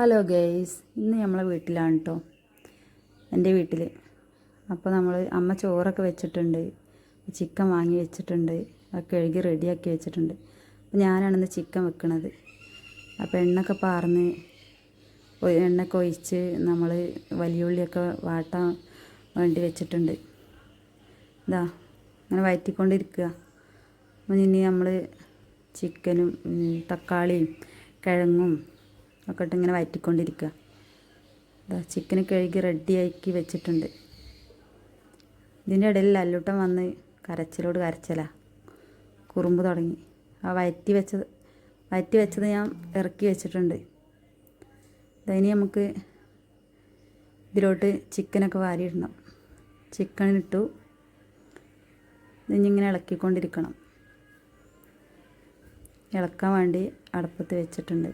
Hello guys ഇന്ന് നമ്മളെ വീട്ടിലാണ് കേട്ടോ എന്റെ വീട്ടിൽ അപ്പോൾ നമ്മൾ അമ്മ ചോറൊക്കെ വെച്ചിട്ടുണ്ട്. ചിക്കൻ വാങ്ങി വെച്ചിട്ടുണ്ട്. അതൊക്കെ കഴുകി റെഡിയാക്കി വെച്ചിട്ടുണ്ട്. അപ്പോൾ ഞാനാണിന്ന് ചിക്കൻ വെക്കണത്. അപ്പോൾ എണ്ണൊക്കെ പാർന്ന് എണ്ണ എണ്ണയൊക്കെ ഒഴിച്ച് നമ്മൾ വലിയുള്ളിയൊക്കെ വാട്ടാൻ വേണ്ടി വെച്ചിട്ടുണ്ട്. ഇതാ അങ്ങനെ വയറ്റിക്കൊണ്ടിരിക്കുക. അപ്പം ഇനി നമ്മൾ ചിക്കനും തക്കാളിയും കിഴങ്ങും ഒക്കെ ഇട്ട് ഇങ്ങനെ വയറ്റിക്കൊണ്ടിരിക്കുക. ഇതാ ചിക്കൻ കഴുകി റെഡിയാക്കി വെച്ചിട്ടുണ്ട്. ഇതിന്റെ ഇടയിൽ അല്ലൂട്ടം വന്ന് കരച്ചിലോട് കരച്ചല. കുറുമ്പ് തുടങ്ങി. ആ വയറ്റി വെച്ചത് വയറ്റി വെച്ചത് ഞാൻ ഇറക്കി വെച്ചിട്ടുണ്ട്. അതിന് നമുക്ക് ഇതിലോട്ട് ചിക്കനൊക്കെ വാരിയിടണം. ചിക്കൻ ഇട്ടു ഇതിങ്ങനെ ഇളക്കിക്കൊണ്ടിരിക്കണം. ഇളക്കാൻ വേണ്ടി അടുപ്പത്ത് വെച്ചിട്ടുണ്ട്.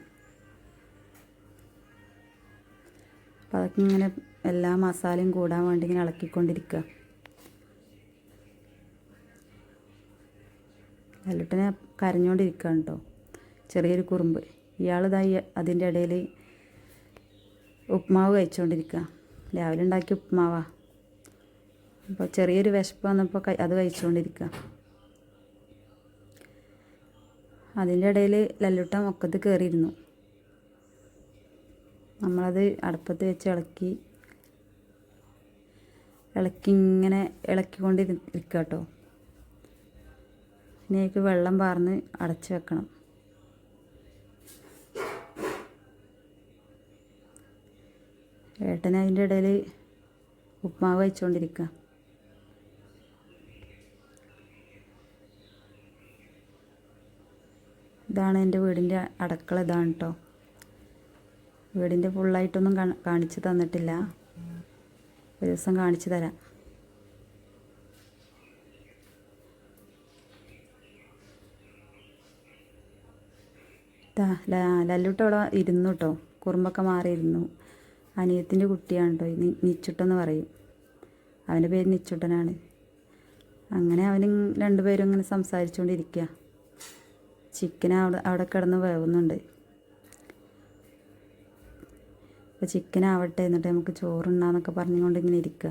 അപ്പോൾ അതൊക്കെ ഇങ്ങനെ എല്ലാ മസാലയും കൂടാൻ വേണ്ടി ഇങ്ങനെ ഇളക്കിക്കൊണ്ടിരിക്കുക. അല്ലിട്ടിനെ കരഞ്ഞുകൊണ്ടിരിക്കുകയാണ് കേട്ടോ ചെറിയൊരു കുറുമ്പ്. ഇയാളിതായി അതിന്റെ ഇടയിൽ ഉപ്മാവ് കഴിച്ചുകൊണ്ടിരിക്കുക രാവിലെ ഉണ്ടാക്കിയ ഉപ്മാവാ. അപ്പോൾ ചെറിയൊരു വിശപ്പ് വന്നപ്പോൾ അത് കഴിച്ചുകൊണ്ടിരിക്കുക അതിന്റെ ഇടയിൽ ലല്ലുട്ട ഒക്കത്ത് കയറിയിരുന്നു. നമ്മളത് അടുപ്പത്ത് വെച്ച് ഇളക്കി ഇളക്കി ഇങ്ങനെ ഇളക്കിക്കൊണ്ടിരിക്കുക കേട്ടോ ഇനി വെള്ളം പാർന്ന് അടച്ചു വെക്കണം. ഏട്ടൻ അതിന്റെ ഇടയിൽ ഉപ്മാവ് വെച്ചുകൊണ്ടിരിക്കുക ഇതാണ് എന്റെ വീടിന്റെ അടക്കള ഇതാണ് കേട്ടോ വീടിന്റെ ഫുള്ളായിട്ടൊന്നും കാണ- കാണിച്ചു തന്നിട്ടില്ല. ഒരു ദിവസം കാണിച്ചു തരാം. ലല്ലുട്ട അവിടെ ഇരുന്നു കേട്ടോ കുറുമ്പൊക്കെ മാറിയിരുന്നു. അനിയത്തിന്റെ കുട്ടിയാണ് കേട്ടോ നിച്ചുട്ടെന്ന് പറയും. അവന്റെ പേര് നിച്ചുട്ടനാണ്. അങ്ങനെ അവനും രണ്ടുപേരും ഇങ്ങനെ സംസാരിച്ചുകൊണ്ടിരിക്കുക ചിക്കൻ അവിടെ അവിടെ കിടന്ന് വേവുന്നുണ്ട്. അപ്പോൾ ചിക്കൻ ആവട്ടെ എന്നിട്ട് നമുക്ക് ചോറുണ്ടാന്നൊക്കെ പറഞ്ഞുകൊണ്ട് ഇങ്ങനെ ഇരിക്കുക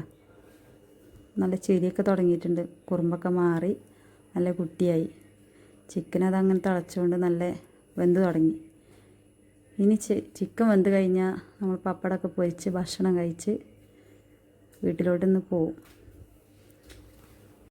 നല്ല ചെരിയൊക്കെ തുടങ്ങിയിട്ടുണ്ട്. കുറുമ്പൊക്കെ മാറി നല്ല കുട്ടിയായി. ചിക്കൻ അതങ്ങനെ തിളച്ചുകൊണ്ട് നല്ല വെന്ത് തുടങ്ങി. ഇനി ചിക്കൻ വെന്ത് കഴിഞ്ഞാൽ നമ്മൾ പപ്പടമൊക്കെ പൊരിച്ച് ഭക്ഷണം കഴിച്ച് വീട്ടിലോട്ടൊന്ന് പോവും.